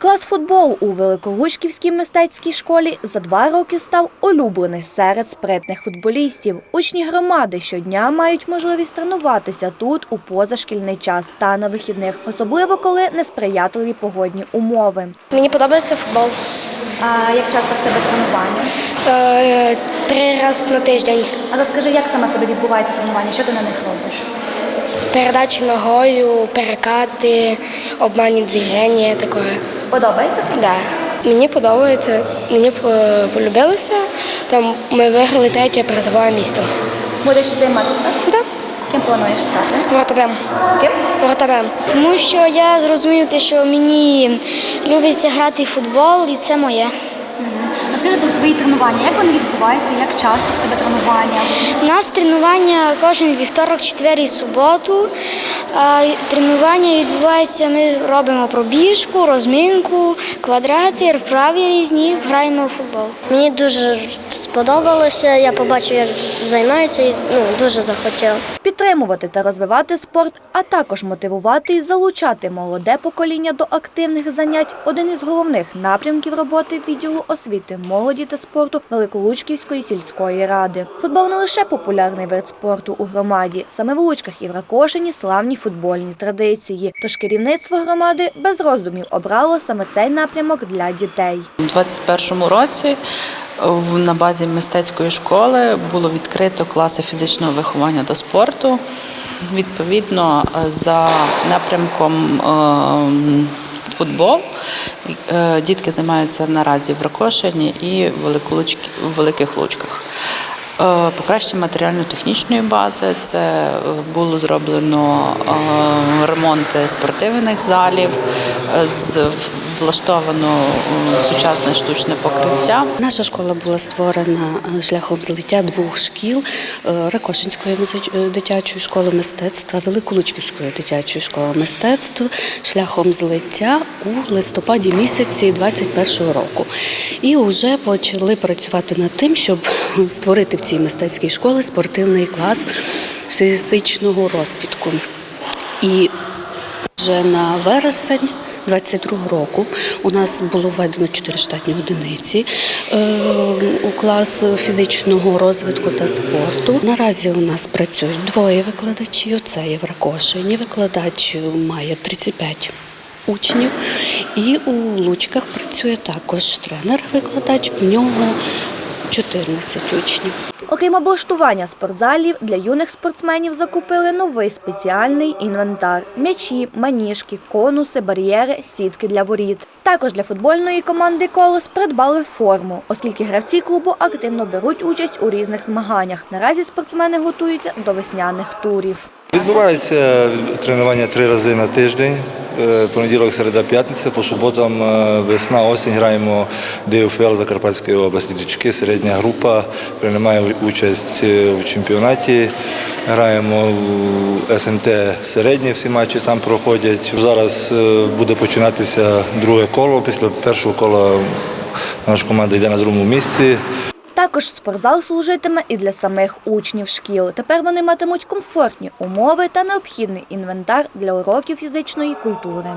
Клас футболу у Великолучківській мистецькій школі за два роки став улюблений серед спритних футболістів. Учні громади щодня мають можливість тренуватися тут у позашкільний час та на вихідних, особливо коли несприятливі погодні умови. Мені подобається футбол. А як часто в тебе тренування? Е, Три рази на тиждень. А розкажи, як саме в тебе відбувається тренування? Що ти на них робиш? Передачі ногою, перекати, обманні движення такое. Подобається? Да. Мені подобається, мені полюбилося. Там ми виграли третє призове місто. Будеш займатися? Да. Ким плануєш стати? Вратарем. Ким? Вратарем. Тому що я зрозумів, те, що мені любиться грати в футбол, і це моє. Розкажи про свої тренування. Як вони відбуваються? Як часто в тебе тренування? У нас тренування кожен вівторок, четвер і суботу. Тренування відбувається, ми робимо пробіжку, розминку, квадрати, вправи різні, граємо в футбол. Мені дуже сподобалося. Я побачив, як займаються, і ну, дуже захотів. Підтримувати та розвивати спорт, а також мотивувати і залучати молоде покоління до активних занять один із головних напрямків роботи відділу освіти, молоді та спорту Великолучківської сільської ради. Футбол не лише популярний вид спорту у громаді, саме в Лучках і в Ракошині славні футбольні традиції. Тож керівництво громади без роздумів обрало саме цей напрямок для дітей. У 2021 році на базі мистецької школи було відкрито класи фізичного виховання та спорту. Відповідно, за напрямком е, футбол дітки займаються наразі в Ракошині і в Великих Лучках. Е, Покращення матеріально-технічної бази це е, було зроблено е, ремонти спортивних залів, е, влаштовано сучасне штучне покриття. Наша школа була створена е, шляхом злиття двох шкіл е, Ракошинської е, дитячої школи мистецтва, Великолучківської дитячої школи мистецтва, шляхом злиття у листопаді місяці 21 року. І вже почали працювати над тим, щоб створити в цій мистецькій школі спортивний клас фізичного розвитку. І вже на вересень 22 року у нас було введено 4 штатні одиниці е, у клас фізичного розвитку та спорту. Наразі у нас працюють двоє викладачів. Це є в Ракошині. Викладач має 35 учнів. І у Лучках працює також тренер-викладач. В нього 14 учнів. Окрім облаштування спортзалів, для юних спортсменів закупили новий спеціальний інвентар: м'ячі, маніжки, конуси, бар'єри, сітки для воріт. Також для футбольної команди Колос придбали форму, оскільки гравці клубу активно беруть участь у різних змаганнях. Наразі спортсмени готуються до весняних турів. Відбувається тренування три рази на тиждень. Е, Понеділок, середа, п'ятниця. По суботам е, весна, осінь граємо ДФЛ Закарпатської області. Дічки, середня група приймає участь е, в чемпіонаті. Граємо у СНТ середні, всі матчі там проходять. Зараз буде починатися друге коло. Після першого кола наша команда йде на другому місці. Також спортзал служитиме і для самих учнів шкіл. Тепер вони матимуть комфортні умови та необхідний інвентар для уроків фізичної культури.